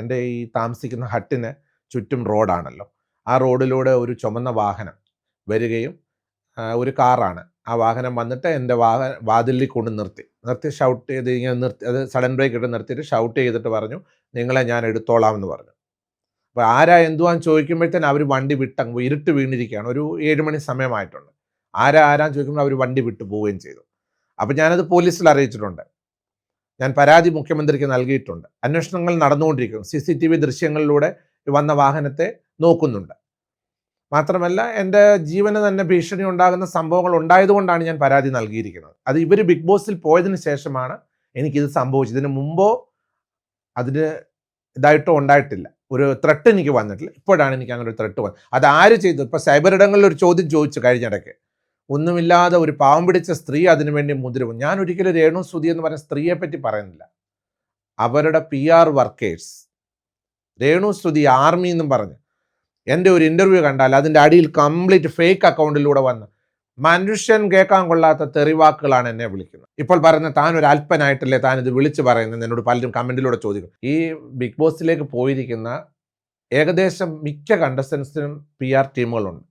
എന്റെ ഈ താമസിക്കുന്ന ഹട്ടിന് ചുറ്റും റോഡാണല്ലോ. ആ റോഡിലൂടെ ഒരു ചുമന്ന വാഹനം വരികയും ഒരു കാറാണ്. ആ വാഹനം വന്നിട്ട് എന്റെ വാഹന വാതിലിൽ കൊണ്ട് നിർത്തി. നിർത്തി ഷൗട്ട് ചെയ്ത് ഇങ്ങനെ നിർത്തി അത് സഡൻ ബ്രേക്ക് ഇട്ട് നിർത്തിയിട്ട് ഷൗട്ട് ചെയ്തിട്ട് പറഞ്ഞു നിങ്ങളെ ഞാൻ എടുത്തോളാം എന്ന് പറഞ്ഞു. അപ്പോൾ ആരാ എന്തുവാന്ന് ചോദിക്കുമ്പോഴത്തേന് അവർ വണ്ടി വിട്ടങ്ങ് ഇരുട്ട് വീണിരിക്കുകയാണ്. ഒരു ഏഴ് മണി സമയമായിട്ടുണ്ട് ആരാ ആരാന്ന് ചോദിക്കുമ്പോൾ അവർ വണ്ടി വിട്ടു പോവുകയും ചെയ്തു. അപ്പോൾ ഞാനത് പോലീസിൽ അറിയിച്ചിട്ടുണ്ട്. ഞാൻ പരാതി മുഖ്യമന്ത്രിക്ക് നൽകിയിട്ടുണ്ട്. അന്വേഷണങ്ങൾ നടന്നുകൊണ്ടിരിക്കുന്നു. സി സി ടി വി ദൃശ്യങ്ങളിലൂടെ വന്ന വാഹനത്തെ നോക്കുന്നുണ്ട്. മാത്രമല്ല എന്റെ ജീവന് തന്നെ ഭീഷണി ഉണ്ടാകുന്ന സംഭവങ്ങൾ ഉണ്ടായതുകൊണ്ടാണ് ഞാൻ പരാതി നൽകിയിരിക്കുന്നത്. അത് ഇവർ ബിഗ് ബോസിൽ പോയതിന് ശേഷമാണ് എനിക്കിത് സംഭവിച്ചത്. ഇതിന് മുമ്പോ അതിന് ഇതായിട്ടോ ഉണ്ടായിട്ടില്ല. ഒരു ത്രെട്ട് എനിക്ക് വന്നിട്ടില്ല. ഇപ്പോഴാണ് എനിക്ക് അങ്ങനെ ഒരു ത്രെട്ട് വന്നത്. അത് ആര് ചെയ്തു? ഇപ്പോൾ സൈബർ ഇടങ്ങളിൽ ഒരു ചോദ്യം ചോദിച്ചു കഴിഞ്ഞിടയ്ക്ക് ഒന്നുമില്ലാതെ ഒരു പാവം പിടിച്ച സ്ത്രീ അതിനുവേണ്ടി മുതിരും ഞാൻ ഒരിക്കലും രേണു സുതി എന്ന് പറഞ്ഞ സ്ത്രീയെ പറ്റി പറയുന്നില്ല. അവരുടെ പി ആർ വർക്കേഴ്സ് രേണു സ്തുതി ആർമി എന്നും പറഞ്ഞ് എന്റെ ഒരു ഇന്റർവ്യൂ കണ്ടാൽ അതിന്റെ അടിയിൽ കംപ്ലീറ്റ് ഫേക്ക് അക്കൗണ്ടിലൂടെ വന്ന് മനുഷ്യൻ കേൾക്കാൻ കൊള്ളാത്ത തെറിവാക്കുകളാണ് എന്നെ വിളിക്കുന്നത്. ഇപ്പോൾ പറയുന്ന താൻ ഒരു അല്പനായിട്ടല്ലേ താൻ ഇത് വിളിച്ച് പറയുന്നത് എന്നോട് പലരും കമന്റിലൂടെ ചോദിക്കും. ഈ ബിഗ് ബോസിലേക്ക് പോയിരിക്കുന്ന ഏകദേശം മിക്ക കണ്ടസ്റ്റൻസിനും പി ആർ ടീമുകളുണ്ട്